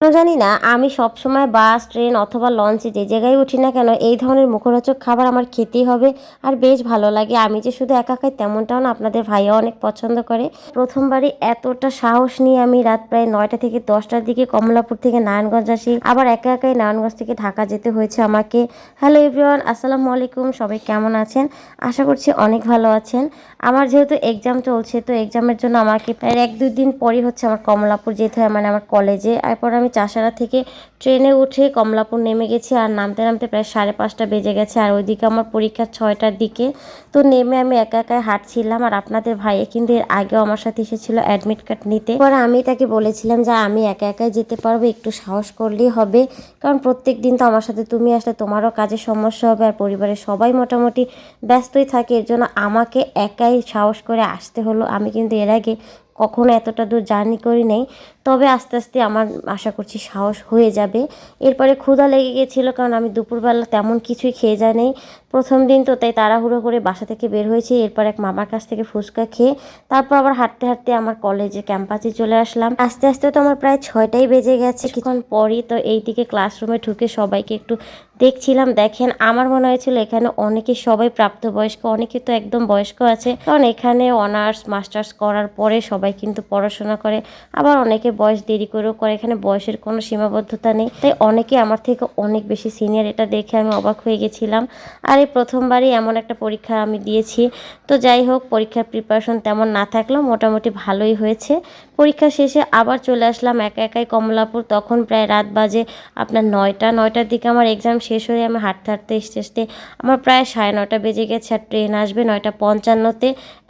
কেন জানি না, আমি সব সময় বাস, ট্রেন অথবা লঞ্চে যে জায়গায় উঠি না কেন, এই ধরনের মুখরোচক খাবার আমার খেতেই হবে আর বেশ ভালো লাগে। আমি যে শুধু একা খাই তেমনটাও না, আপনাদের ভাইয়া অনেক পছন্দ করে। প্রথমবারই এতটা সাহস নিয়ে আমি রাত প্রায় নয়টা থেকে দশটার দিকে কমলাপুর থেকে নারায়ণগঞ্জ আসি। আবার একা একাই নারায়ণগঞ্জ থেকে ঢাকা যেতে হয়েছে আমাকে। হ্যালো এভরিওয়ান, আসসালামু আলাইকুম, সবাই কেমন আছেন? আশা করছি অনেক ভালো আছেন। আমার যেহেতু এক্সাম চলছে, তো এক্সামের জন্য আমাকে প্রায় এক দুই দিন পরই হচ্ছে আমার কমলাপুর যেতে হয় মানে আমার কলেজে এরপর আমি চাষারা থেকে ট্রেনে উঠে কমলাপুর নেমে গেছি আর নামতে নামতে প্রায় সাড়ে পাঁচটা বেজে গেছে আর ওইদিকে আমার পরীক্ষা ছয়টার দিকে। তো নেমে আমি একা একাই হাঁটছিলাম আর আপনাদের ভাইয়ে কিন্তু এর আগেও আমার সাথে এসেছিল অ্যাডমিট কার্ড নিতে। পরে আমি তাকে বলেছিলাম যে আমি একা একাই যেতে পারব, একটু সাহস করলেই হবে। কারণ প্রত্যেক দিন তো আমার সাথে তুমি আসলে তোমারও কাজের সমস্যা হবে আর পরিবারের সবাই মোটামুটি ব্যস্তই থাকে। এর জন্য আমাকে একাই সাহস করে আসতে হলো। আমি কিন্তু এর আগে কখনো এতটা দূর জার্নি করি নেই। তবে আস্তে আস্তে আমার, আশা করছি সাহস হয়ে যাবে। এরপরে ক্ষুধা লেগে গেছিল কারণ আমি দুপুরবেলা তেমন কিছুই খেয়ে যাই নেই। প্রথম দিন তো তাই তাড়াহুড়ো করে বাসা থেকে বের হয়েছি, এরপর এক মামার কাছ থেকে ফুচকা খেয়ে তারপর আবার হাঁটতে হাঁটতে আমার কলেজে ক্যাম্পাসে চলে আসলাম। আস্তে আস্তে তো আমার প্রায় ছয়টাই বেজে গেছে। কিছুক্ষণ পরই তো এই দিকে ক্লাসরুমে ঢুকে সবাইকে একটু দেখছিলাম। দেখেন আমার মনে হয়েছিল এখানে অনেকে সবাই প্রাপ্তবয়স্ক, অনেকে তো একদম বয়স্ক আছে। কারণ এখানে অনার্স মাস্টার্স করার পরে সবাই কিন্তু পড়াশোনা করে, আবার অনেকে বয়স দেরি করেও করে, এখানে বয়সের কোনো সীমাবদ্ধতা নেই। তাই অনেকে আমার থেকে অনেক বেশি সিনিয়র এটা দেখে আমি অবাক হয়ে গেছিলাম। আর এই প্রথমবারই এমন একটা পরীক্ষা আমি দিয়েছি। তো যাই হোক, পরীক্ষার প্রিপারেশন তেমন না থাকলেও মোটামুটি ভালোই হয়েছে। পরীক্ষা শেষে আবার চলে আসলাম একা একাই কমলাপুর। তখন প্রায় রাত বাজে আপনার নয়টা। নয়টার দিকে আমার এক্সাম শেষ হয়ে আমি হাঁটতে হাঁটতে এসতে এসতে আমার প্রায় সাড়ে নটা বেজে গেছে আর ট্রেন আসবে নয়টা পঞ্চান্নতে।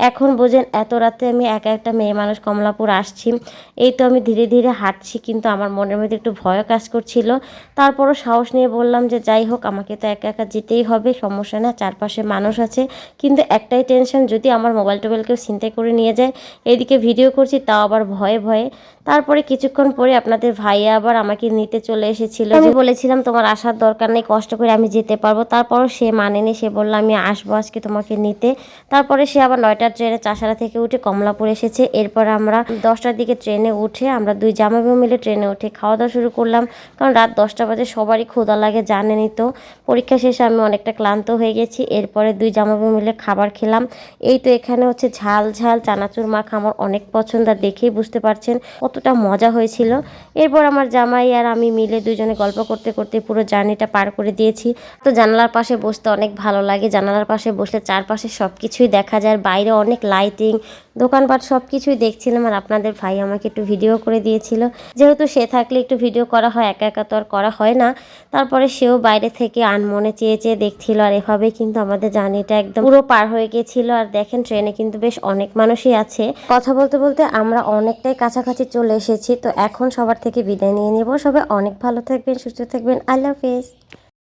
এখন বোঝেন, এত রাতে আমি একা একটা মেয়ে মানুষ কমলাপুর আসছি। এই তো আমি ধীরে ধীরে হাঁটছি, কিন্তু আমার মনের মধ্যে একটু ভয়ও কাজ করছিল। তারপরও সাহস নিয়ে বললাম যে, যাই হোক, আমাকে তো একা একা যেতেই হবে। সমস্যা না চারপাশে মানুষ আছে। কিন্তু একটাই টেনশন যদি আমার মোবাইল টোবাইল কেউ চিন্তায় করে নিয়ে যায় এদিকে ভিডিও করছি তাও আবার ভয়ে ভয়ে। তারপরে কিছুক্ষণ পরে আপনাদের ভাইয়া আবার আমাকে নিতে চলে এসেছিল আমি বলেছিলাম তোমার আসার দরকার নেই কষ্ট করে আমি যেতে পারব। তারপরও সে মানেনি সে বলল আমি আসব আজকে তোমাকে নিতে। তারপরে সে আবার নয়টার ট্রেনে চাষারা থেকে উঠে কমলাপুর এসেছে। এরপর আমরা দশটার দিকে ট্রেনে উঠে আমরা দুই জামাইবাবু মিলে ট্রেনে উঠে খাওয়া দাওয়া শুরু করলাম। কারণ রাত দশটা বাজে সবারই ক্ষুধা লাগে জানেনি তো। পরীক্ষা শেষে আমি অনেকটা ক্লান্ত হয়ে গেছি। এরপরে দুই জামাইবাবু মিলে খাবার খেলাম। এই তো এখানে হচ্ছে ঝাল ঝাল, চানাচুর, মাখ আমার অনেক পছন্দ, আর দেখেই বুঝতে পারছেন কতটা মজা হয়েছিল। এরপর আমার জামাই আর আমি মিলে দুজনে গল্প করতে করতে পুরো জার্নিটা পার করে দিয়েছি। তো জানালার পাশে বসতে অনেক ভালো লাগে। জানালার পাশে বসলে চারপাশে সব কিছুই দেখা যায়। বাইরে অনেক লাইটিং দোকানপাট সব কিছুই দেখছিলাম আর আপনাদের ভাই আমাকে একটু ভিডিও করে দিয়েছিল। যেহেতু সে থাকলে একটু ভিডিও করা হয়, একা একা তো আর করা হয় না। তারপরে সেও বাইরে থেকে আনমনে চেয়ে চেয়ে দেখছিল আর এভাবেই কিন্তু আমাদের জার্নিটা একদম পুরো পার হয়ে গেছিল। আর দেখেন ট্রেনে কিন্তু বেশ অনেক মানুষই আছে। কথা বলতে বলতে আমরা অনেকটাই কাছাকাছি চলে এসেছি। তো এখন সবার থেকে বিদায় নিয়ে নেব। সবাই অনেক ভালো থাকবেন, সুস্থ থাকবেন। আল্লাহ হাফেজ।